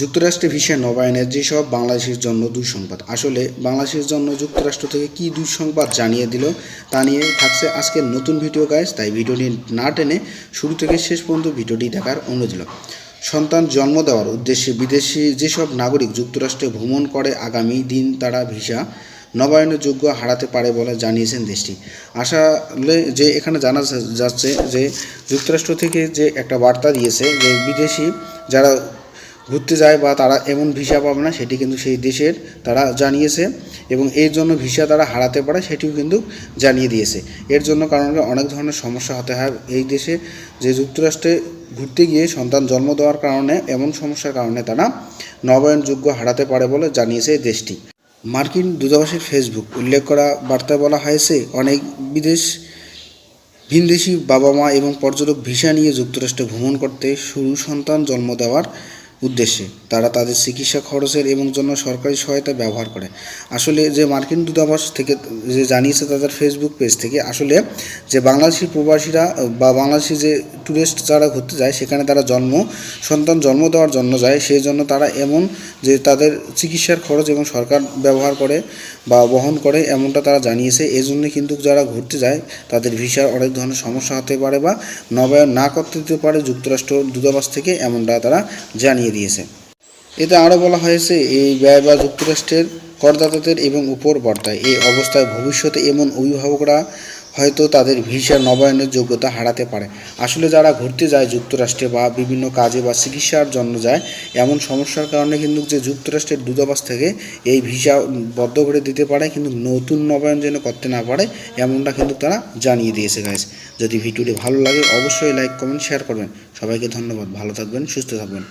যুক্তরাষ্ট্রে ভিসা নবায়নের যেসব বাংলাদেশের জন্য দুঃসংবাদ, আসলে বাংলাদেশের জন্য যুক্তরাষ্ট্র থেকে কী দুঃসংবাদ জানিয়ে দিল তা নিয়ে থাকছে আজকের নতুন ভিডিও গাইজ তাই ভিডিওটি না টেনে শুরু থেকে শেষ পর্যন্ত ভিডিওটি দেখার অনুরোধ সন্তান জন্ম দেওয়ার উদ্দেশ্যে বিদেশি যেসব নাগরিক যুক্তরাষ্ট্রে ভ্রমণ করে আগামী দিন তারা ভিসা নবায়নের যোগ্য হারাতে পারে বলে জানিয়েছেন দেশটি। আসলে যে এখানে জানা যাচ্ছে যে যুক্তরাষ্ট্র থেকে যে একটা বার্তা দিয়েছে যে বিদেশি যারা ঘুরতে যায় বা তারা এমন ভিসা পাবে না, সেটি কিন্তু সেই দেশের তারা জানিয়েছে এবং এর জন্য ভিসা তারা হারাতে পারে সেটিও কিন্তু জানিয়ে দিয়েছে। এর জন্য কারণ অনেক ধরনের সমস্যা হতে হয় এই দেশে। যে যুক্তরাষ্ট্রে ঘুরতে গিয়ে সন্তান জন্ম দেওয়ার কারণে, এমন সমস্যার কারণে তারা নবায়নযোগ্য হারাতে পারে বলে জানিয়েছে এই দেশটি। মার্কিন দূতাবাসের ফেসবুক উল্লেখ করা বার্তায় বলা হয়েছে, অনেক বিদেশ, ভিনদেশি বাবা মা এবং পর্যটক ভিসা নিয়ে যুক্তরাষ্ট্রে ভ্রমণ করতে শুরু সন্তান জন্ম দেওয়ার উদ্দেশ্যে। তারা তাদের চিকিৎসা খরচের এবং জন্য সরকারি সহায়তা ব্যবহার করে। আসলে যে মার্কিন দূতাবাস থেকে যে জানিয়েছে তাদের ফেসবুক পেজ থেকে, আসলে যে বাংলাদেশি প্রবাসীরা বা বাংলাদেশি যে ট্যুরিস্ট যারা ঘুরতে যায়, সেখানে তারা জন্ম, সন্তান জন্ম দেওয়ার জন্য যায়। সেই জন্য তারা এমন যে তাদের চিকিৎসার খরচ এবং সরকার ব্যবহার করে বা বহন করে এমনটা তারা জানিয়েছে। এই জন্য কিন্তু যারা ঘুরতে যায়, তাদের ভিসার অনেক ধরনের সমস্যা হতে পারে বা নবায়ন না করতে দিতে পারে যুক্তরাষ্ট্র দূতাবাস থেকে এমনটা তারা জানিয়ে দিয়েছে। এতে আরও বলা হয়েছে, এই ব্যয় বা যুক্তরাষ্ট্রের করদাতাদের এবং উপর বর্তায়। এই অবস্থায় ভবিষ্যতে এমন অভিভাবকরা হয়তো তাদের ভিসা নবায়নের যোগ্যতা হারাতে পারে। আসলে যারা ঘুরতে যায় যুক্তরাষ্ট্রে বা বিভিন্ন কাজে বা চিকিৎসার জন্য যায়, এমন সমস্যার কারণে কিন্তু যে যুক্তরাষ্ট্রের দূতাবাস থেকে এই ভিসা বদ্ধ করে দিতে পারে, কিন্তু নতুন নবায়ন যেন করতে না পারে, এমনটা কিন্তু তারা জানিয়ে দিয়েছে গাইজ যদি ভিডিওটি ভালো লাগে, অবশ্যই লাইক কমেন্ট শেয়ার করবেন। সবাইকে ধন্যবাদ। ভালো থাকবেন, সুস্থ থাকবেন।